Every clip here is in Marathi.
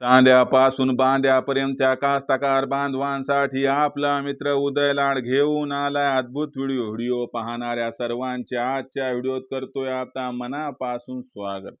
चांद्यापासून बांद्यापर्यंतच्या कास्तकार बांधवांसाठी आपला मित्र उदयलाड घेऊन आलाय. अद्भुत व्हिडिओ व्हिडिओ पाहणाऱ्या सर्वांच्या आजच्या व्हिडिओत करतोय आता मनापासून स्वागत.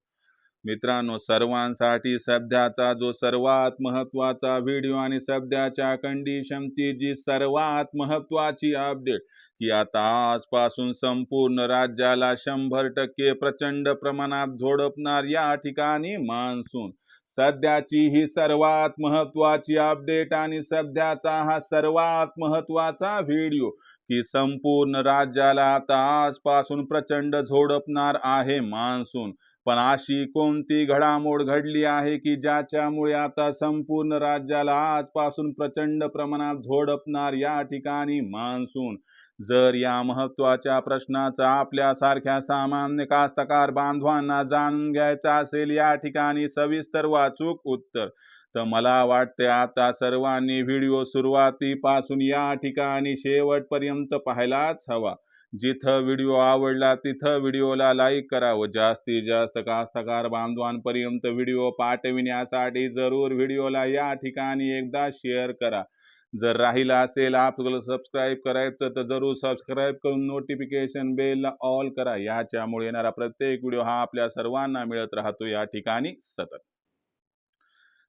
मित्रांनो सर्वांसाठी सध्याचा जो सर्वात महत्त्वाचा व्हिडिओ आणि सध्याच्या कंडिशनची जी सर्वात महत्वाची अपडेट की आता आजपासून संपूर्ण राज्याला शंभर टक्के प्रचंड प्रमाणात झोडपणार या ठिकाणी मान्सून. सध्याची ही सर्वात महत्वाची अपडेट आणि सध्याचा हा सर्वात महत्त्वाचा व्हिडिओ की संपूर्ण राज्याला आता आजपासून प्रचंड झोडपणार आहे मान्सून. पण अशी कोणती घडामोड घडली आहे की ज्याच्यामुळे आता संपूर्ण राज्याला आजपासून प्रचंड प्रमाणात झोडपणार या ठिकाणी मान्सून? जर या महत्त्वाच्या प्रश्नाचा आपल्यासारख्या सामान्य कास्तकार बांधवांना जाणून घ्यायचा असेल या ठिकाणी सविस्तर वाचूक उत्तर तर मला वाटते आता सर्वांनी व्हिडिओ सुरुवातीपासून या ठिकाणी शेवटपर्यंत पाहायलाच हवा. जिथं व्हिडिओ आवडला तिथं व्हिडिओला लाईक करा व जास्तीत जास्त कास्तकार बांधवांपर्यंत व्हिडिओ पाठविण्यासाठी जरूर व्हिडिओला या ठिकाणी एकदा शेअर करा. जर राहिला असेल आपल्याला सबस्क्राईब करायचं तर जरूर सबस्क्राईब करून नोटिफिकेशन बेलला ऑल करा. याच्यामुळे येणारा प्रत्येक व्हिडिओ हा आपल्या सर्वांना मिळत राहतो. या ठिकाणी सतत.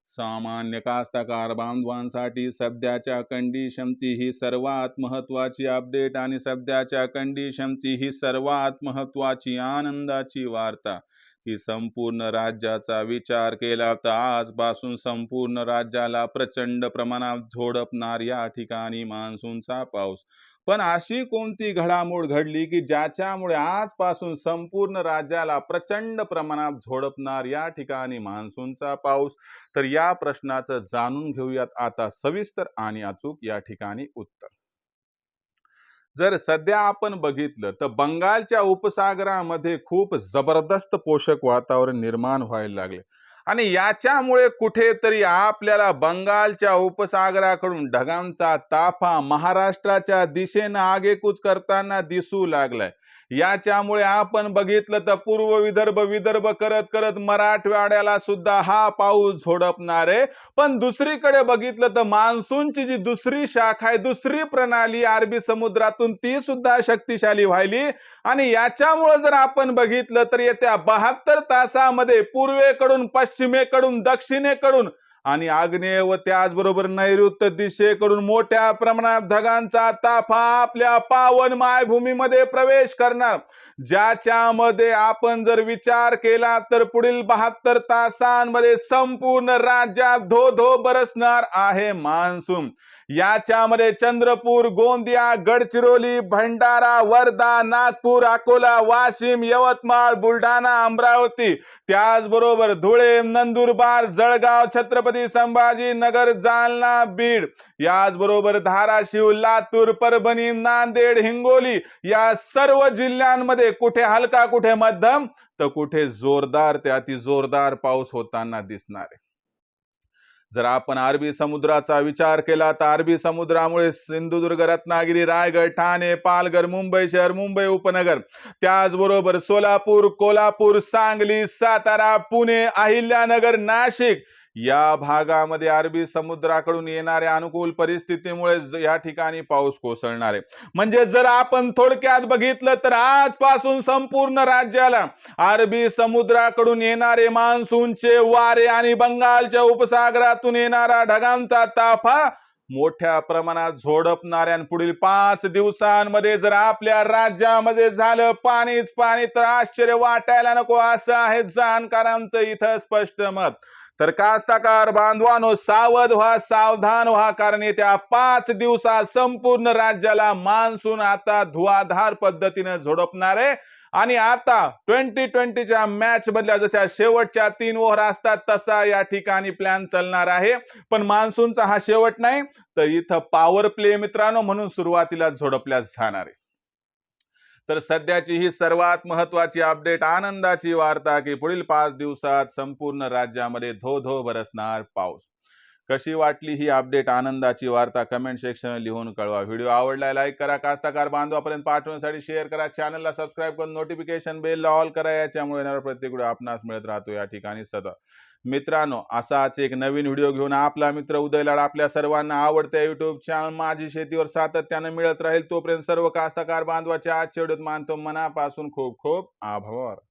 सामान्य कास्तकार बांधवांसाठी सध्याच्या कंडिशनची ही सर्वात महत्त्वाची अपडेट आणि सध्याच्या कंडिशनची ही सर्वात महत्त्वाची आनंदाची वार्ता. की संपूर्ण राज्याचा विचार केला तर आजपासून संपूर्ण राज्याला प्रचंड प्रमाणात झोडपणार या ठिकाणी मान्सूनचा पाऊस. पण अशी कोणती घडामोड घडली की ज्याच्यामुळे आजपासून संपूर्ण राज्याला प्रचंड प्रमाणात झोडपणार या ठिकाणी मान्सूनचा पाऊस? तर या प्रश्नाचं जाणून घेऊयात आता सविस्तर आणि अचूक या ठिकाणी उत्तर. जर सध्या आपण बघितलं तर बंगालच्या उपसागरामध्ये खूप जबरदस्त पोषक वातावरण निर्माण व्हायला लागले. आणि याच्यामुळे कुठेतरी आपल्याला बंगालच्या उपसागराकडून ढगांचा ताफा महाराष्ट्राच्या दिशेनं आगेकूच करताना दिसू लागलाय. याच्यामुळे आपण बघितलं तर पूर्व विदर्भ विदर्भ करत करत मराठवाड्याला सुद्धा हा पाऊस झोडपणार आहे. पण दुसरीकडे बघितलं तर मान्सूनची जी दुसरी शाखा आहे दुसरी प्रणाली अरबी समुद्रातून ती सुद्धा शक्तिशाली व्हायली. आणि याच्यामुळे जर आपण बघितलं तर येत्या बहात्तर तासामध्ये पूर्वेकडून पश्चिमेकडून दक्षिणेकडून आणि आग्नेय व त्याचबरोबर नैऋत्य दिशेकडून मोठ्या प्रमाणात ढगांचा ताफा आपल्या पावन मायभूमीमध्ये प्रवेश करणार. ज्याच्यामध्ये आपण जर विचार केला तर पुढील बहात्तर तासांमध्ये संपूर्ण राज्यात धो धो बरसणार आहे मान्सून. याच्यामध्ये चंद्रपूर गोंदिया गडचिरोली भंडारा वर्धा नागपूर अकोला वाशिम यवतमाळ बुलढाणा अमरावती. त्याचबरोबर धुळे नंदुरबार जळगाव छत्रपती संभाजीनगर जालना बीड. याचबरोबर धाराशिव लातूर परभणी नांदेड हिंगोली या सर्व जिल्ह्यांमध्ये कुठे हलका कुठे मध्यम तर कुठे जोरदार ते अति जोरदार पाऊस होताना दिसणार आहे. जर आपण अरबी समुद्राचा विचार केला तर अरबी समुद्रामुळे सिंधुदुर्ग रत्नागिरी रायगड ठाणे पालघर मुंबई शहर मुंबई उपनगर त्याचबरोबर सोलापूर कोल्हापूर सांगली सातारा पुणे अहिल्यानगर नाशिक या भागामध्ये अरबी समुद्राकडून येणाऱ्या अनुकूल परिस्थितीमुळे या ठिकाणी पाऊस कोसळणार आहे. म्हणजे जर आपण थोडक्यात बघितलं तर आजपासून संपूर्ण राज्याला अरबी समुद्राकडून येणारे मान्सूनचे वारे आणि बंगालच्या उपसागरातून येणारा ढगांचा ताफा मोठ्या प्रमाणात झोडपणाऱ्या पुढील पाच दिवसांमध्ये जर आपल्या राज्यामध्ये झालं पाणीच पाणी तर आश्चर्य वाटायला नको. असं आहे जाणकारांचं इथं स्पष्ट मत. तर कास्ताकार बांधवानो सावध व्हा सावधान व्हा कारण येत्या पाच दिवसात संपूर्ण राज्याला मान्सून आता धुवाधार पद्धतीने झोडपणार आहे. आणि आता ट्वेंटी ट्वेंटीच्या मॅच मधल्या जशा शेवटच्या तीन ओव्हर असतात तसा या ठिकाणी प्लॅन चालणार आहे. पण मान्सूनचा हा शेवट नाही तर इथं पॉवर प्ले मित्रांनो म्हणून सुरुवातीला झोडपल्या जाणार आहे. तर सध्याची ही सर्वात महत्वाची अपडेट आनंदाची वार्ता की पुढील पाच दिवसात संपूर्ण राज्यामध्ये धो धो बरसणार पाऊस. कशी वाटली ही अपडेट आनंदाची वार्ता? कमेंट सेक्शन लिहून कळवा. व्हिडिओ आवडला लाईक करा कास्ताकार बांधवापर्यंत पाठवण्यासाठी शेअर करा. चॅनलला सबस्क्राईब करून नोटिफिकेशन बेल ऑल करा. याच्यामुळे येणारा प्रत्येक व्हिडिओ आपणास मिळत राहतो. या ठिकाणी सतत मित्रांनो असाच एक नवीन व्हिडिओ घेऊन आपला मित्र उदयलाड आपल्या सर्वांना आवडत्या युट्यूब चॅनल माझी शेतीवर सातत्यानं मिळत राहील. तोपर्यंत सर्व कास्तकार बांधवाच्या आजच्या व्हिडिओत मानतो. मनापासून खूप खूप आभार.